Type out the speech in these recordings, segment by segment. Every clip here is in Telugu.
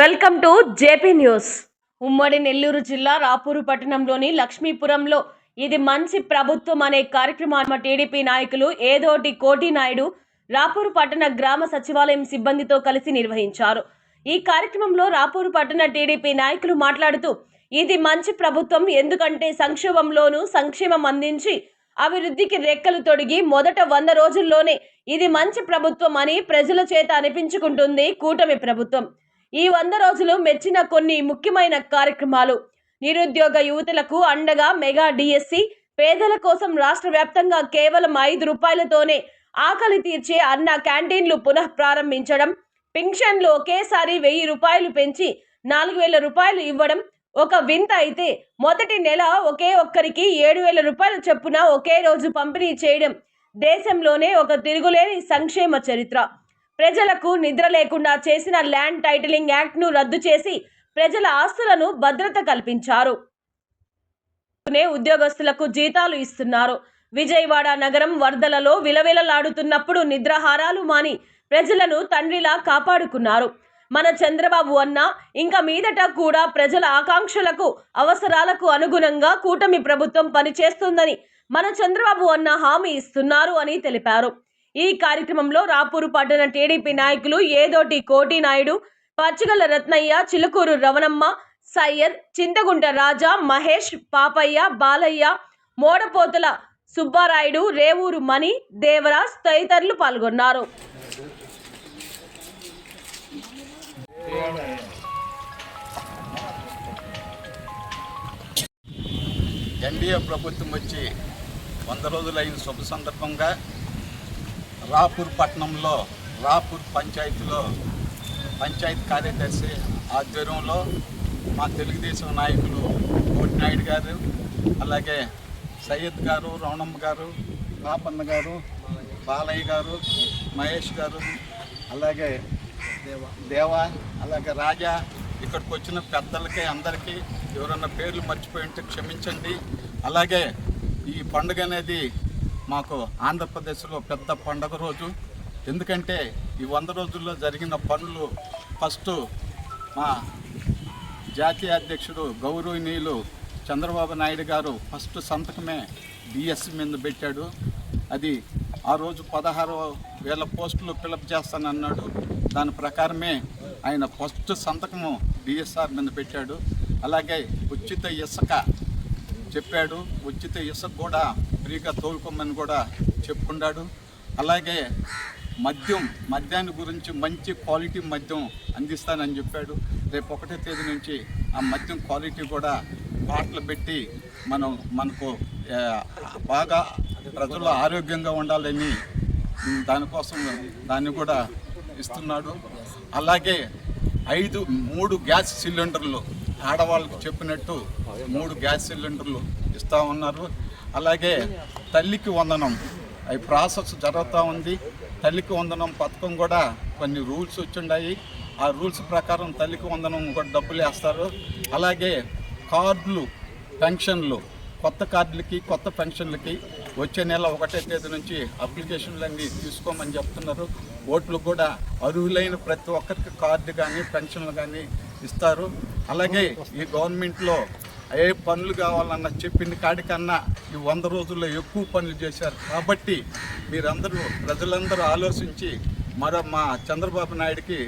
Welcome to JP news. ఉమ్మడి నెల్లూరు జిల్లా రాపూరు పట్టణంలోని లక్ష్మీపురంలో ఇది మంచి ప్రభుత్వం అనే కార్యక్రమాన్ని టీడీపీ నాయకులు ఏదోటి కోటి నాయుడు రాపూరు పట్టణ గ్రామ సచివాలయం సిబ్బందితో కలిసి నిర్వహించారు. ఈ కార్యక్రమంలో రాపూరు పట్టణ టీడీపీ నాయకులు మాట్లాడుతూ ఇది మంచి ప్రభుత్వం ఎందుకంటే సంక్షోభంలోనూ సంక్షేమం అందించి అభివృద్ధికి రెక్కలు తొడిగి మొదట వంద రోజుల్లోనే ఇది మంచి ప్రభుత్వం అని ప్రజల చేత అనిపించుకుంటుంది కూటమి ప్రభుత్వం. ఈ వంద రోజులు మెచ్చిన కొన్ని ముఖ్యమైన కార్యక్రమాలు. నిరుద్యోగ యువతులకు అండగా మెగా డిఎస్సి పేదల కోసం రాష్ట్ర వ్యాప్తంగా కేవలం ఐదు రూపాయలతోనే ఆకలి తీర్చే అన్న క్యాంటీన్లు పునః ప్రారంభించడం పింఛన్లు ఒకేసారి వెయ్యి రూపాయలు పెంచి నాలుగు వేల రూపాయలు ఇవ్వడం ఒక వింత అయితే మొదటి నెల ఒకే ఒక్కరికి ఏడు వేల రూపాయల చొప్పున ఒకే రోజు పంపిణీ చేయడం దేశంలోనే ఒక తిరుగులేని సంక్షేమ చరిత్ర. ప్రజలకు నిద్ర లేకుండా చేసిన ల్యాండ్ టైటిలింగ్ యాక్ట్ను రద్దు చేసి ప్రజల ఆస్తులను భద్రత కల్పించారు. ఉద్యోగస్తులకు జీతాలు ఇస్తున్నారు. విజయవాడ నగరం వరదలలో విలవిలలాడుతున్నప్పుడు నిద్రహారాలు మాని ప్రజలను తండ్రిలా కాపాడుకున్నారు. మన చంద్రబాబు అన్న ఇంకా మీదట కూడా ప్రజల ఆకాంక్షలకు అవసరాలకు అనుగుణంగా కూటమి ప్రభుత్వం పనిచేస్తుందని మన చంద్రబాబు అన్న హామీ ఇస్తున్నారు అని తెలిపారు. ఈ కార్యక్రమంలో రాపూరు పట్టణ టీడీపీ నాయకులు ఏదోటి కోటి నాయుడు పచ్చగల రత్నయ్య చిలుకూరు రవణమ్మ సయ్యద్ చింతగుంట రాజా మహేష్ పాపయ్య బాలయ్య మోడపోతుల సుబ్బారాయుడు రేవూరు మణి దేవరాజ్ తదితరులు పాల్గొన్నారు. ఎన్డీఏ ప్రభుత్వం వచ్చి వంద రోజులైన శుభ సందర్భంగా రాపూర్ పట్టణంలో రాపూర్ పంచాయతీలో పంచాయతీ కార్యదర్శి ఆధ్వర్యంలో మా తెలుగుదేశం నాయకులు కోటినాయుడు గారు అలాగే సయ్యద్ గారు రవణమ్మ గారు పాపన్న గారు బాలయ్య గారు మహేష్ గారు అలాగే దేవా అలాగే రాజా ఇక్కడికి వచ్చిన పెద్దలకి అందరికీ ఎవరన్నా పేర్లు మర్చిపోయి ఉంటే క్షమించండి. అలాగే ఈ పండుగ అనేది మాకు ఆంధ్రప్రదేశ్లో పెద్ద పండగ రోజు. ఎందుకంటే ఈ వంద రోజుల్లో జరిగిన పనులు ఫస్ట్ మా జాతీయ అధ్యక్షుడు గౌరవనీయులు చంద్రబాబు నాయుడు గారు ఫస్ట్ సంతకమే డిఎస్సి మీద పెట్టాడు. అది ఆ రోజు పదహారు వేల పోస్టులు ఫిలప్ చేస్తానన్నాడు. దాని ప్రకారమే ఆయన ఫస్ట్ సంతకము డిఎస్ఆర్ మీద పెట్టాడు. అలాగే ఉచిత ఇసుక చెప్పాడు. ఉచిత ఇసుక కూడా ఫ్రీగా తోలుకోమని కూడా చెప్పుకున్నాడు అలాగే మద్యం మద్యాన్ని గురించి మంచి క్వాలిటీ మద్యం అందిస్తానని చెప్పాడు. రేపు ఒకటో తేదీ నుంచి ఆ మద్యం క్వాలిటీ కూడా బాటలు పెట్టి మనం మనకు బాగా ప్రజలు ఆరోగ్యంగా ఉండాలని దానికోసం దాన్ని కూడా ఇస్తున్నాడు. అలాగే ఐదు మూడు గ్యాస్ సిలిండర్లు ఆడవాళ్ళకు చెప్పినట్టు మూడు గ్యాస్ సిలిండర్లు ఇస్తూ ఉన్నారు. అలాగే తల్లికి వందనం. అవి ప్రాసెస్ జరుగుతూ ఉంది. తల్లికి వందనం పథకం కూడా కొన్ని రూల్స్ వచ్చిండాయి. ఆ రూల్స్ ప్రకారం తల్లికి వందనం కూడా డబ్బులు వేస్తారు. అలాగే కార్డులు పెన్షన్లు కొత్త కార్డులకి కొత్త పెన్షన్లకి వచ్చే నెల ఒకటే తేదీ నుంచి అప్లికేషన్లు అన్ని తీసుకోమని చెప్తున్నారు. ఓట్లు కూడా అర్హులైన ప్రతి ఒక్కరికి కార్డు కానీ పెన్షన్లు కానీ ఇస్తారు. అలాగే ఈ గవర్నమెంట్లో ఏ పనులు కావాలన్న చెప్పిన కాడికన్నా ఈ వంద రోజుల్లో ఎక్కువ పనులు చేశారు. కాబట్టి మీరందరూ ప్రజలందరూ ఆలోచించి మరో మా చంద్రబాబు నాయుడికి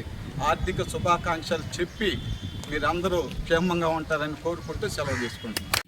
ఆర్థిక శుభాకాంక్షలు చెప్పి మీరందరూ క్షేమంగా ఉంటారని కోరుకుంటూ సెలవు తీసుకుంటున్నాను